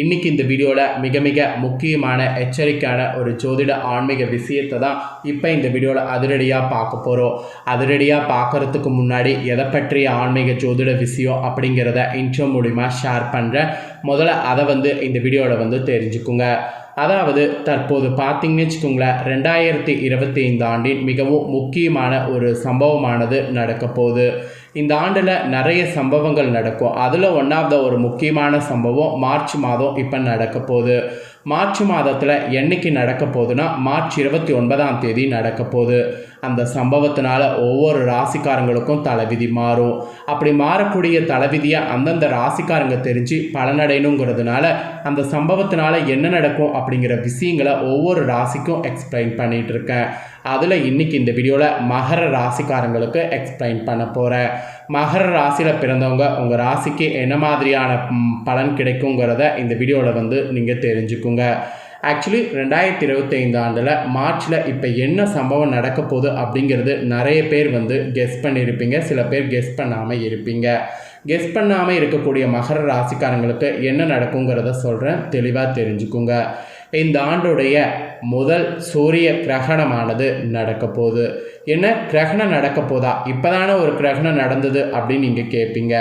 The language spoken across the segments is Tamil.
இன்றைக்கி இந்த வீடியோவில் மிக மிக முக்கியமான எச்சரிக்கையான ஒரு ஜோதிட ஆன்மீக விஷயத்தை தான் இப்போ இந்த வீடியோவில் அதிரடியாக பார்க்க போகிறோம் அதிரடியாக பார்க்குறதுக்கு முன்னாடி எதை பற்றிய ஆன்மீக ஜோதிட விஷயம் அப்படிங்கிறத இன்ட்ரோ மூலிமா ஷேர் பண்ணுறேன் முதல்ல அதை வந்து இந்த வீடியோவில் வந்து தெரிஞ்சுக்குங்க. அதாவது தற்போது பார்த்தீங்கன்னு வச்சுக்கோங்களேன் ரெண்டாயிரத்தி இருபத்தி ஐந்து ஆண்டின் மிகவும் முக்கியமான ஒரு சம்பவமானது நடக்க போகுது. இந்த ஆண்டில் நிறைய சம்பவங்கள் நடக்கும். அதில் ஒன் ஆஃப் த ஒரு முக்கியமான சம்பவம் மார்ச் மாதம் இப்போ நடக்க போகுது. மார்ச் மாதத்தில் என்னைக்கு நடக்க போகுதுன்னா மார்ச் இருபத்தி ஒன்பதாம் தேதி நடக்க போகுது. அந்த சம்பவத்தினால ஒவ்வொரு ராசிக்காரங்களுக்கும் தலைவிதி மாறும். அப்படி மாறக்கூடிய தலைவிதியை அந்தந்த ராசிக்காரங்க தெரிஞ்சு பலனடையணுங்கிறதுனால அந்த சம்பவத்தினால என்ன நடக்கும் அப்படிங்கிற விஷயங்களை ஒவ்வொரு ராசிக்கும் எக்ஸ்பிளைன் பண்ணிகிட்டு இருக்கேன் அதில் இன்றைக்கி இந்த வீடியோவில் மகர ராசிக்காரங்களுக்கு எக்ஸ்பிளைன் பண்ண போகிறேன் மகர ராசியில் பிறந்தவங்க உங்கள் ராசிக்கு என்ன மாதிரியான பலன் கிடைக்குங்கிறத இந்த வீடியோவில் வந்து நீங்கள் தெரிஞ்சுக்குங்க. ஆக்சுவலி ரெண்டாயிரத்தி இருபத்தைந்து ஆண்டில் மார்ச்சில் இப்போ என்ன சம்பவம் நடக்க போகுது அப்படிங்கிறது நிறைய பேர் வந்து கெஸ் பண்ணியிருப்பீங்க. சில பேர் கெஸ் பண்ணாமல் இருப்பீங்க. கெஸ் பண்ணாமல் இருக்கக்கூடிய மகர ராசிக்காரங்களுக்கு என்ன நடக்குங்கிறத சொல்கிறேன் தெளிவாக தெரிஞ்சுக்குங்க. இந்த ஆண்டுடைய முதல் சூரிய கிரகணமானது நடக்க போகுது. என்ன கிரகணம் நடக்க போதா? இப்போதான ஒரு கிரகணம் நடந்தது அப்படின்னு நீங்கள் கேட்பீங்க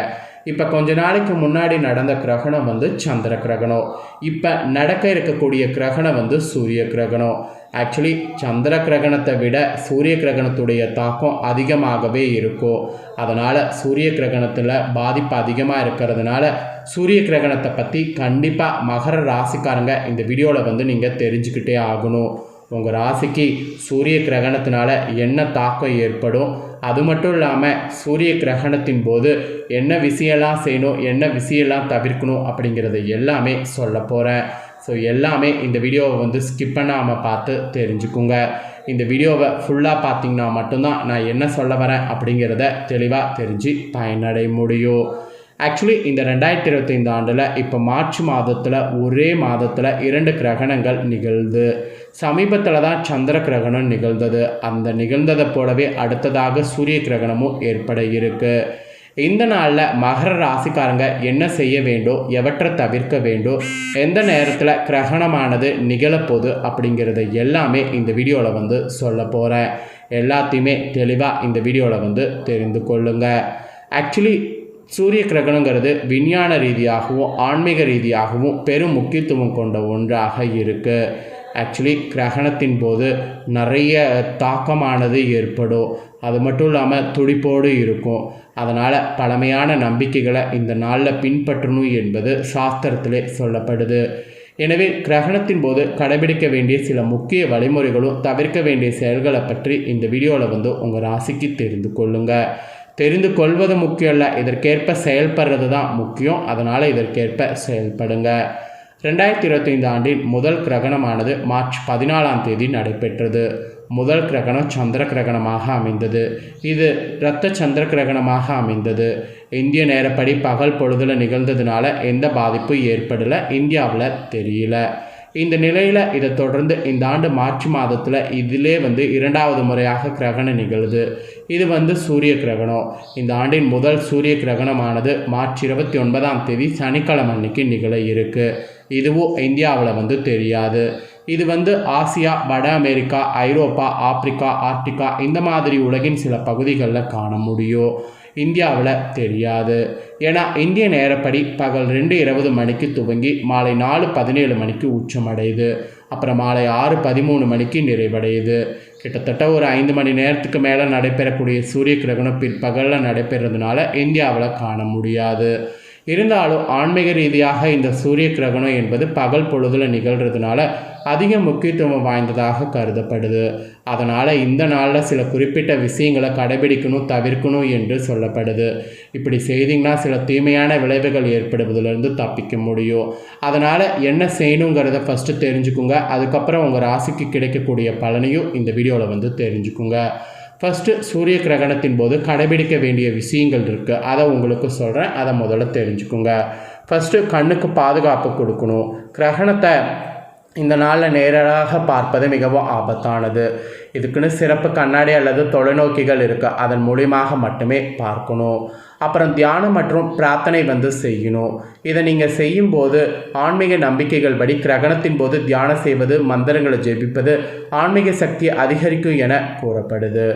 இப்போ கொஞ்ச நாளைக்கு முன்னாடி நடந்த கிரகணம் வந்து சந்திர கிரகணம். இப்போ நடக்க இருக்கக்கூடிய கிரகணம் வந்து சூரிய கிரகணம். ஆக்சுவலி சந்திர கிரகணத்தை விட சூரிய கிரகணத்துடைய தாக்கம் அதிகமாகவே இருக்கும். அதனால் சூரிய கிரகணத்தில் பாதிப்பு அதிகமாக இருக்கிறதுனால சூரிய கிரகணத்தை பற்றி கண்டிப்பாக மகர ராசிக்காரங்க இந்த வீடியோவில் வந்து நீங்கள் தெரிஞ்சுக்கிட்டே ஆகணும். உங்கள் ராசிக்கு சூரிய கிரகணத்தினால என்ன தாக்கம் ஏற்படும்? அது மட்டும் இல்லாமல் சூரிய கிரகணத்தின் போது என்ன விஷயம்லாம் செய்யணும் என்ன விஷயம்லாம் தவிர்க்கணும் அப்படிங்கிறத எல்லாமே சொல்ல போகிறேன் ஸோ எல்லாமே இந்த வீடியோவை வந்து ஸ்கிப் பண்ணாமல் பார்த்து தெரிஞ்சுக்குங்க. இந்த வீடியோவை ஃபுல்லாக பார்த்தீங்கன்னா மட்டும்தான் நான் என்ன சொல்ல வரேன் அப்படிங்கிறத தெளிவாக தெரிஞ்சு பயனடைய முடியும். ஆக்சுவலி இந்த ரெண்டாயிரத்தி இருபத்தைந்து ஆண்டில் இப்போ மார்ச் மாதத்தில் ஒரே மாதத்தில் இரண்டு கிரகணங்கள் நிகழ்து சமீபத்தில் தான் சந்திர கிரகணம் நிகழ்ந்தது. அந்த நிகழ்ந்ததை போலவே அடுத்ததாக சூரிய கிரகணமும் ஏற்பட இருக்குது இந்த நாளில் மகர ராசிக்காரங்க என்ன செய்ய வேண்டும் எவற்றை தவிர்க்க வேண்டும் எந்த நேரத்தில் கிரகணமானது நிகழப்போகுது அப்படிங்கிறத எல்லாமே இந்த வீடியோவில் வந்து சொல்ல போகிறேன் எல்லாத்தையுமே தெளிவாக இந்த வீடியோவில் வந்து தெரிந்து கொள்ளுங்கள் ஆக்சுவலி சூரிய கிரகணங்கிறது விஞ்ஞான ரீதியாகவும் ஆன்மீக ரீதியாகவும் பெரும் முக்கியத்துவம் கொண்ட ஒன்றாக இருக்குது ஆக்சுவலி கிரகணத்தின் போது நிறைய தாக்கமானது ஏற்படும். அது மட்டும் இல்லாமல் துடிப்போடு இருக்கும். அதனால் பழமையான நம்பிக்கைகளை இந்த நாளில் பின்பற்றணும் என்பது சாஸ்திரத்திலே சொல்லப்படுது. எனவே கிரகணத்தின் போது கடைபிடிக்க வேண்டிய சில முக்கிய வழிமுறைகளும் தவிர்க்க வேண்டிய செயல்களை பற்றி இந்த வீடியோவில் வந்து உங்கள் ராசிக்கு தெரிந்து கொள்ளுங்கள் தெரிந்து கொள்வது முக்கியம் இல்லை இதற்கேற்ப செயல்படுறது தான் முக்கியம். அதனால் இதற்கேற்ப செயல்படுங்க. ரெண்டாயிரத்தி இருபத்தைந்து ஆண்டின் முதல் கிரகணமானது மார்ச் பதினாலாம் தேதி நடைபெற்றது. முதல் கிரகணம் சந்திர கிரகணமாக அமைந்தது. இது இரத்த சந்திர கிரகணமாக அமைந்தது. இந்திய நேரப்படி பகல் பொழுதில் நிகழ்ந்ததுனால எந்த பாதிப்பும் ஏற்படலை. இந்தியாவில் தெரியல. இந்த நிலையில் இதை தொடர்ந்து இந்த ஆண்டு மார்ச் மாதத்தில் இதிலே வந்து இரண்டாவது முறையாக கிரகணம் நிகழுது. இது வந்து சூரிய கிரகணம். இந்த ஆண்டின் முதல் சூரிய கிரகணமானது மார்ச் இருபத்தி ஒன்பதாம் தேதி சனிக்கிழமை அன்னைக்கு நிகழ இருக்கு. இதுவும் இந்தியாவில் வந்து தெரியாது. இது வந்து ஆசியா வட அமெரிக்கா ஐரோப்பா ஆப்பிரிக்கா ஆர்டிகா இந்த மாதிரி உலகின் சில பகுதிகளில் காண முடியும். இந்தியாவில் தெரியாது. ஏன்னா இந்திய நேரப்படி பகல் ரெண்டு இருபது மணிக்கு துவங்கி மாலை நாலு பதினேழு மணிக்கு உச்சமடையுது. அப்புறம் மாலை ஆறு பதிமூணு மணிக்கு நிறைவடையுது. கிட்டத்தட்ட ஒரு ஐந்து மணி நேரத்துக்கு மேலே நடைபெறக்கூடிய சூரிய கிரகணம் பிற்பகலில் நடைபெறதுனால இந்தியாவில் காண முடியாது. இருந்தாலும் ஆன்மீக ரீதியாக இந்த சூரிய கிரகணம் என்பது பகல் பொழுதுல நிகழ்கிறதுனால அதிக முக்கியத்துவம் வாய்ந்ததாக கருதப்படுது. அதனால் இந்த நாளில் சில குறிப்பிட்ட விஷயங்களை கடைபிடிக்கணும் தவிர்க்கணும் என்று சொல்லப்படுது. இப்படி செய்தீங்கன்னா சில தீமையான விளைவுகள் ஏற்படுவதிலிருந்து தப்பிக்க முடியும். அதனால் என்ன செய்யணுங்கிறத ஃபஸ்ட்டு தெரிஞ்சுக்குங்க. அதுக்கப்புறம் உங்கள் ராசிக்கு கிடைக்கக்கூடிய பலனையும் இந்த வீடியோவில் வந்து தெரிஞ்சுக்குங்க. ஃபஸ்ட்டு சூரிய கிரகணத்தின் போது கடைபிடிக்க வேண்டிய விஷயங்கள் இருக்குது அதை உங்களுக்கு சொல்கிறேன் அதை முதல்ல தெரிஞ்சுக்கோங்க. ஃபஸ்ட்டு கண்ணுக்கு பாதுகாப்பு கொடுக்கணும். கிரகணத்தை இந்த நாளில் நேராக பார்ப்பது மிகவும் ஆபத்தானது. இதுக்குன்னு சிறப்பு கண்ணாடி அல்லது தொலைநோக்கிகள் இருக்குது அதன் மூலியமாக மட்டுமே பார்க்கணும். அப்புறம் தியானம் மற்றும் பிரார்த்தனை வந்து செய்யணும். இதை நீங்கள் செய்யும்போது ஆன்மீக நம்பிக்கைகள் படி கிரகணத்தின் போது தியானம் செய்வது மந்திரங்களை ஜெபிப்பது ஆன்மீக சக்தி அதிகரிக்கும் என கூறப்படுது.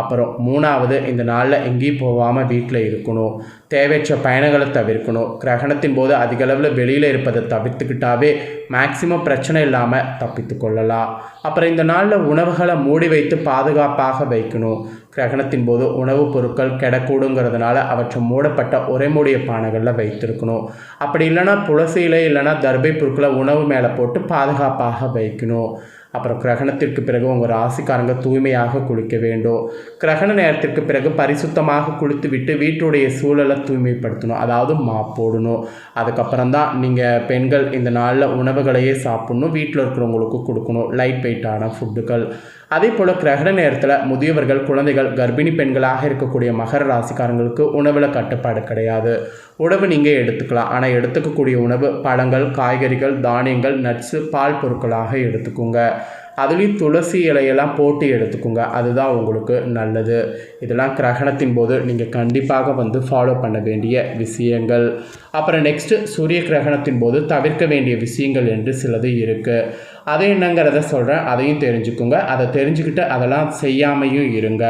அப்புறம் மூணாவது இந்த நாளில் எங்கேயும் போகாமல் வீட்டில் இருக்கணும். தேவையற்ற பயணங்களை தவிர்க்கணும். கிரகணத்தின் போது அதிகளவில் வெளியில் இருப்பதை தவிர்த்துக்கிட்டாவே மேக்சிமம் பிரச்சனை இல்லாமல் தப்பித்து கொள்ளலாம். அப்புறம் இந்த நாளில் உணவுகளை மூடி வைத்து பாதுகாப்பாக வைக்கணும். கிரகணத்தின் போது உணவுப் பொருட்கள் கெடக்கூடுங்கிறதுனால அவற்றை மூடப்பட்ட ஒரே மூடிய பானைகளில் வைத்திருக்கணும். அப்படி இல்லைன்னா புலசையில இல்லைன்னா தர்பை பொருட்களை உணவு மேலே போட்டு பாதுகாப்பாக வைக்கணும். அப்புறம் கிரகணத்திற்கு பிறகு உங்கள் ராசிக்காரங்க தூய்மையாக குளிக்க வேண்டும். கிரகண நேரத்திற்கு பிறகு பரிசுத்தமாக குளித்து விட்டு வீட்டுடைய சூழலை தூய்மைப்படுத்தணும். அதாவது மா போடணும். அதுக்கப்புறம் தான் நீங்கள் பெண்கள் இந்த நாளில் உணவுகளையே சாப்பிட்ணும். வீட்டில் இருக்கிறவங்களுக்கு கொடுக்கணும். லைட் வெயிட்டான ஃபுட்டுகள் அதே போல் கிரகண நேரத்தில் முதியவர்கள் குழந்தைகள் கர்ப்பிணி பெண்களாக இருக்கக்கூடிய மகர ராசிக்காரங்களுக்கு உணவில் கட்டுப்பாடு கிடையாது. உணவு நீங்கள் எடுத்துக்கலாம். ஆனால் எடுத்துக்கக்கூடிய உணவு பழங்கள் காய்கறிகள் தானியங்கள் நட்ஸு பால் பொருட்களாக எடுத்துக்கோங்க. அதுலேயும் துளசி இலையெல்லாம் போட்டு எடுத்துக்கோங்க. அதுதான் உங்களுக்கு நல்லது. இதெல்லாம் கிரகணத்தின் போது நீங்கள் கண்டிப்பாக வந்து ஃபாலோ பண்ண வேண்டிய விஷயங்கள். அப்புறம் நெக்ஸ்ட்டு சூரிய கிரகணத்தின் போது தவிர்க்க வேண்டிய விஷயங்கள் என்று சிலது இருக்குது அது என்னங்கிறத சொல்கிறேன் அதையும் தெரிஞ்சுக்கோங்க. அதை தெரிஞ்சுக்கிட்டு அதெல்லாம் செய்யாமையும் இருங்க.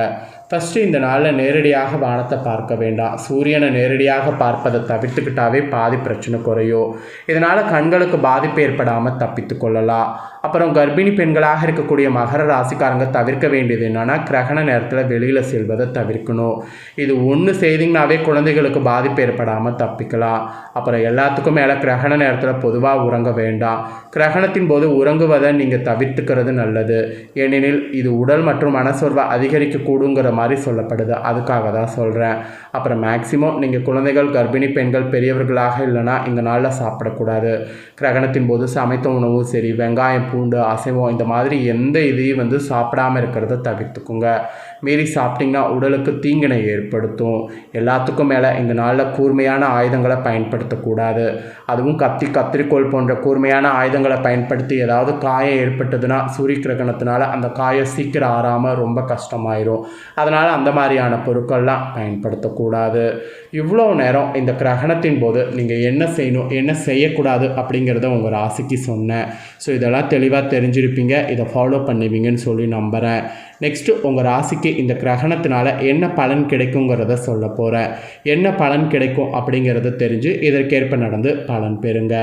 ஃபஸ்ட்டு இந்த நாளில் நேரடியாக வானத்தை பார்க்க வேண்டாம். சூரியனை நேரடியாக பார்ப்பதை தவிர்த்துக்கிட்டாவே பாதி பிரச்சனை குறையும். இதனால் கண்களுக்கு பாதிப்பு ஏற்படாமல் தப்பித்து கொள்ளலாம். அப்புறம் கர்ப்பிணி பெண்களாக இருக்கக்கூடிய மகர ராசிக்காரங்க தவிர்க்க வேண்டியது என்னென்னா கிரகண நேரத்தில் வெளியில் செல்வதை தவிர்க்கணும். இது ஒன்று செய்திங்கனாவே குழந்தைகளுக்கு பாதிப்பு ஏற்படாமல் தப்பிக்கலாம். அப்புறம் எல்லாத்துக்கும் மேலே கிரகண நேரத்தில் பொதுவாக உறங்க வேண்டாம். கிரகணத்தின் போது உறங்குவதை நீங்கள் தவிர்த்துக்கிறது நல்லது. ஏனெனில் இது உடல் மற்றும் மனசோர்வை அதிகரிக்கக்கூடுங்கிற மாதிரி சொல்லப்படுது. அதுக்காக தான் சொல்கிறேன் அப்புறம் மேக்சிமம் நீங்கள் குழந்தைகள் கர்ப்பிணி பெண்கள் பெரியவர்களாக இல்லைன்னா இந்த நாளில் சாப்பிடக்கூடாது. கிரகணத்தின் போது சமைத்த உணவும் சரி வெங்காயம் பூண்டு அசைவம் இந்த மாதிரி எந்த இதையும் வந்து சாப்பிடாம இருக்கிறத தவிர்த்துக்குங்க. மீறி சாப்பிட்டிங்கன்னா உடலுக்கு தீங்கினை ஏற்படுத்தும். எல்லாத்துக்கும் மேலே இந்த நாளில் கூர்மையான ஆயுதங்களை பயன்படுத்தக்கூடாது. அதுவும் கத்தி கத்திரிக்கோள் போன்ற கூர்மையான ஆயுதங்களை பயன்படுத்தி ஏதாவது காயம் ஏற்பட்டதுன்னா சூரிய கிரகணத்தினால அந்த காயம் சீக்கிரம் ஆறாமல் ரொம்ப கஷ்டமாயிரும். அதனால் அந்த மாதிரியான பொருட்கள்லாம் பயன்படுத்தக்கூடாது. இவ்வளோ நேரம் இந்த கிரகணத்தின் போது நீங்கள் என்ன செய்யணும் என்ன செய்யக்கூடாது அப்படிங்கிறத உங்கள் ராசிக்கு சொன்னேன். ஸோ இதெல்லாம் தெளிவாக தெரிஞ்சிருப்பீங்க. இதை ஃபாலோ பண்ணுவீங்கன்னு சொல்லி நம்புகிறேன் நெக்ஸ்ட்டு உங்கள் ராசிக்கு இந்த கிரகணத்தினால என்ன பலன் கிடைக்குங்கிறத சொல்ல போகிறேன் என்ன பலன் கிடைக்கும் அப்படிங்கிறத தெரிஞ்சு இதற்கேற்ப நடந்து பலன் பெறுங்க.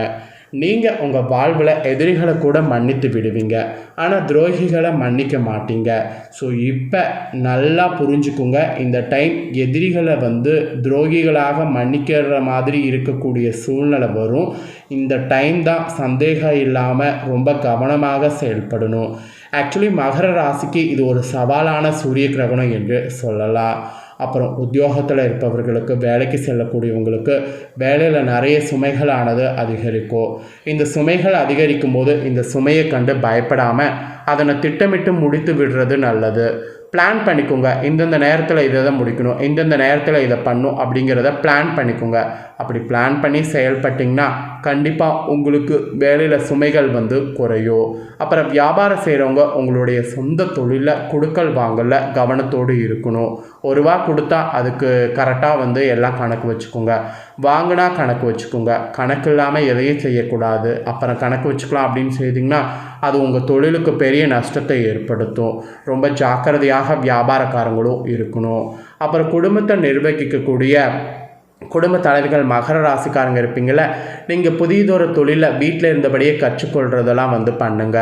நீங்கள் உங்கள் வாழ்வில் எதிரிகளை கூட மன்னித்து விடுவீங்க. ஆனால் துரோகிகளை மன்னிக்க மாட்டீங்க. ஸோ இப்போ நல்லா புரிஞ்சுக்குங்க. இந்த டைம் எதிரிகளை வந்து துரோகிகளாக மன்னிக்கிற மாதிரி இருக்கக்கூடிய சூழ்நிலை வரும். இந்த டைம் தான் சந்தேகம் இல்லாமல் ரொம்ப கவனமாக செயல்படணும். ஆக்சுவலி மகர ராசிக்கு இது ஒரு சவாலான சூரிய கிரகணம் என்று சொல்லலாம். அப்புறம் உத்தியோகத்தில் இருப்பவர்களுக்கு வேலைக்கு செல்லக்கூடியவங்களுக்கு வேலையில் நிறைய சுமைகளானது அதிகரிக்கும். இந்த சுமைகள் அதிகரிக்கும் போது இந்த சுமையை கண்டு பயப்படாமல் அதனை திட்டமிட்டு முடித்து விடுறது நல்லது. பிளான் பண்ணிக்கோங்க. இந்தந்த நேரத்தில் இதை தான் முடிக்கணும். இந்தந்த நேரத்தில் இதை பண்ணும் அப்படிங்கிறத பிளான் பண்ணிக்கோங்க. அப்படி பிளான் பண்ணி செயல்பட்டிங்கன்னா கண்டிப்பாக உங்களுக்கு வேலையில் சுமைகள் வந்து குறையும். அப்புறம் வியாபாரம் செய்கிறவங்க உங்களுடைய சொந்த தொழிலில் கொடுக்கல் வாங்கல கவனத்தோடு இருக்கணும். ஒரு ரூபா கொடுத்தா அதுக்கு கரெக்டாக வந்து எல்லாம் கணக்கு வச்சுக்கோங்க. வாங்கினா கணக்கு வச்சுக்கோங்க. கணக்கு இல்லாமல் எதையும் செய்யக்கூடாது. அப்புறம் கணக்கு வச்சுக்கலாம் அப்படின்னு செய்திங்கன்னா அது உங்கள் தொழிலுக்கு பெரிய நஷ்டத்தை ஏற்படுத்தும். ரொம்ப ஜாக்கிரதையாக வியாபாரக்காரங்களும் இருக்கணும். அப்புறம் குடும்பத்தை நிர்வகிக்கக்கூடிய குடும்ப தலைவர்கள் மகர ராசிக்காரங்க இருப்பீங்கள நீங்கள் புதியதொரு தொழிலை வீட்டில் இருந்தபடியே கற்றுக்கொள்கிறதெல்லாம் வந்து பண்ணுங்க.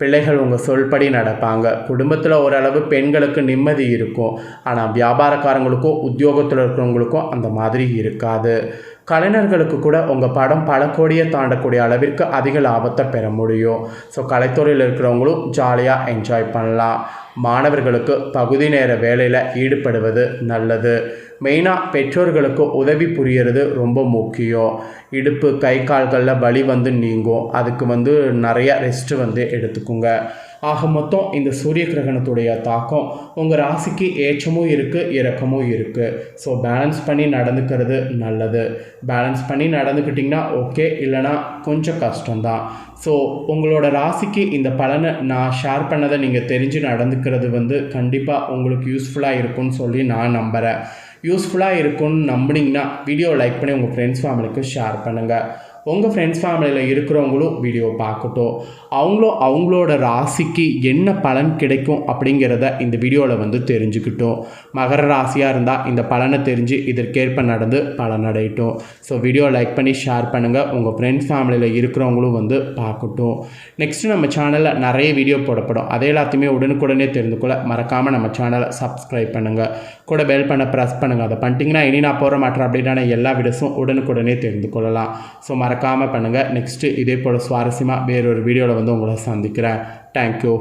பிள்ளைகள் உங்கள் சொல்படி நடப்பாங்க. குடும்பத்தில் ஓரளவு பெண்களுக்கு நிம்மதி இருக்கும். ஆனால் வியாபாரக்காரங்களுக்கும் உத்தியோகத்தில் இருக்கிறவங்களுக்கும் அந்த மாதிரி இருக்காது. கலைஞர்களுக்கு கூட உங்கள் படம் பல கோடியை தாண்டக்கூடிய அளவிற்கு அதிக லாபத்தை பெற முடியும். ஸோ கலைத்துறையில் இருக்கிறவங்களும் ஜாலியாக என்ஜாய் பண்ணலாம். மாணவர்களுக்கு பகுதி நேர வேலையில் ஈடுபடுவது நல்லது. மெயினாக பெற்றோர்களுக்கு உதவி புரியறது ரொம்ப முக்கியம். இடுப்பு கை கால்களில் வலி வந்து நீங்கும். அதுக்கு வந்து நிறைய ரெஸ்ட்டு வந்து எடுத்துக்கோங்க. ஆக மொத்தம் இந்த சூரிய கிரகணத்துடைய தாக்கம் உங்கள் ராசிக்கு ஏற்றமும் இருக்குது இறக்கமும் இருக்குது ஸோ பேலன்ஸ் பண்ணி நடந்துக்கிறது நல்லது. பேலன்ஸ் பண்ணி நடந்துக்கிட்டிங்கன்னா ஓகே இல்லைனா கொஞ்சம் கஷ்டம்தான். ஸோ உங்களோட ராசிக்கு இந்த பலனை நான் ஷேர் பண்ணதை நீங்கள் தெரிஞ்சு நடந்துக்கிறது வந்து கண்டிப்பாக உங்களுக்கு யூஸ்ஃபுல்லாக இருக்கும்னு சொல்லி நான் நம்புகிறேன் யூஸ்ஃபுல்லாக இருக்கும்னு நம்புனீங்கன்னா வீடியோ லைக் பண்ணி உங்கள் ஃப்ரெண்ட்ஸ் ஃபேமிலிக்கும் ஷேர் பண்ணுங்கள் உங்கள் ஃப்ரெண்ட்ஸ் ஃபேமிலியில் இருக்கிறவங்களும் வீடியோ பார்க்கட்டும். அவங்களும் அவங்களோட ராசிக்கு என்ன பலன் கிடைக்கும் அப்படிங்கிறத இந்த வீடியோவில் வந்து தெரிஞ்சுக்கிட்டோம். மகர ராசியாக இருந்தால் இந்த பலனை தெரிஞ்சு இதற்கேற்ப நடந்து பலனடையட்டும். ஸோ வீடியோ லைக் பண்ணி ஷேர் பண்ணுங்கள் உங்கள் ஃப்ரெண்ட்ஸ் ஃபேமிலியில் இருக்கிறவங்களும் வந்து பார்க்கட்டும். நெக்ஸ்ட்டு நம்ம சேனலில் நிறைய வீடியோ போடப்படும். அதை எல்லாத்தையுமே உடனுக்குடனே தெரிந்து கொள்ள மறக்காமல் நம்ம சேனலை சப்ஸ்கிரைப் பண்ணுங்கள் கூட பெல் பண்ண ப்ரெஸ் பண்ணுங்கள் அதை பண்ணிட்டீங்கன்னா இனி நான் போகிற மாற்றம் அப்படின்னா எல்லா வீடியோஸும் உடனுக்குடனே தெரிந்து கொள்ளலாம். ஸோ மறக்காமல் பண்ணுங்கள் நெக்ஸ்ட்டு இதே போல் சுவாரஸ்யமாக வேறொரு வீடியோவில் வந்து உங்களை சந்திக்கிறேன். தேங்க்யூ